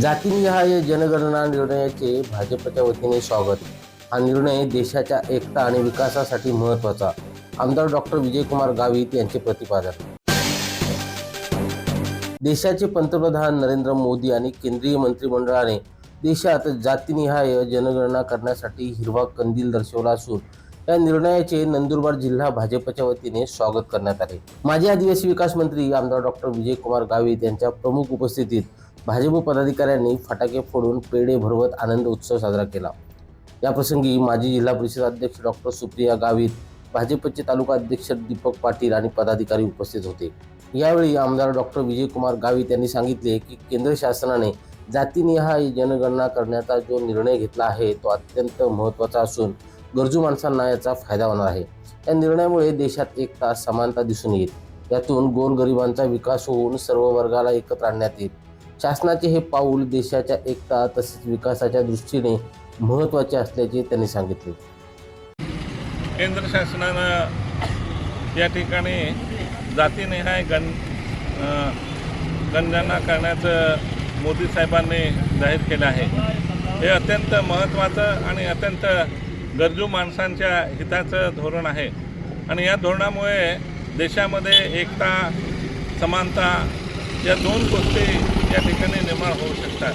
जातीनिहाय जनगणना निर्णयाचे भाजपच्या वतीने स्वागत. हा निर्णय देशाच्या एकता आणि विकासासाठी महत्त्वाचा. आमदार डॉक्टर विजयकुमार गावित यांचे प्रतिपादन. देशाचे पंतप्रधान नरेंद्र मोदी आणि केंद्रीय मंत्रिमंडळाने देशात जातीनिहाय जनगणना करण्यासाठी हिरवा कंदील दर्शवला असून या निर्णयाचे नंदुरबार जिल्हा भाजपच्या वतीने स्वागत करण्यात आले. माजी आदिवासी विकास मंत्री आमदार डॉक्टर विजयकुमार गावित यांच्या प्रमुख उपस्थितीत भाजप पदाधिकाऱ्यांनी फटाके फोडून पेढे भरवत आनंद उत्सव साजरा केला. याप्रसंगी माजी जिल्हा परिषद अध्यक्ष डॉक्टर सुप्रिया गावित भाजपचे तालुका अध्यक्ष दीपक पाटील आणि पदाधिकारी उपस्थित होते. यावेळी आमदार डॉक्टर विजयकुमार गावित यांनी सांगितले की केंद्र शासनाने जातीनिहाय जनगणना करण्याचा जो निर्णय घेतला आहे तो अत्यंत महत्त्वाचा असून गरजू माणसांना याचा फायदा होणार आहे. या निर्णयामुळे देशात एकता समानता दिसून येईल. यातून गोरगरिबांचा विकास होऊन सर्व वर्गाला एकत्र आणण्यात येईल. शासनाचे हे पाऊल देशाच्या एकता तसेच विकासाच्या दृष्टीने महत्त्वाचे असल्याचे त्यांनी सांगितले. केंद्र शासनानं या ठिकाणी जातीनिहाय गण अ, करण्याचं मोदी साहेबांनी जाहीर केलं आहे. हे अत्यंत महत्त्वाचं आणि अत्यंत गरजू माणसांच्या हिताचं धोरण आहे. आणि या धोरणामुळे देशामध्ये एकता समानता या दोन गोष्टी या ठिकाणी निर्माण होऊ शकतात.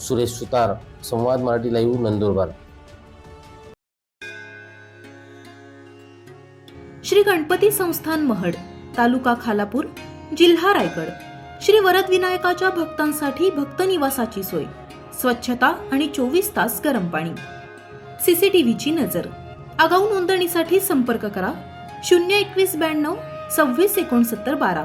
सुरेश सुतार संवाद मराठी लाईव्ह नंदुरबार. श्री गणपती संस्थान महड तालुका खालापूर जिल्हा रायगड. श्री वरद विनायकाच्या भक्तांसाठी भक्त निवासाची सोय स्वच्छता आणि चोवीस तास गरम पाणी. सीसीटीव्हीची नजर. आगाऊ नोंदणीसाठी संपर्क करा शून्य एकवीस ब्याण्णव सव्वीस एकोणसत्तर बारा.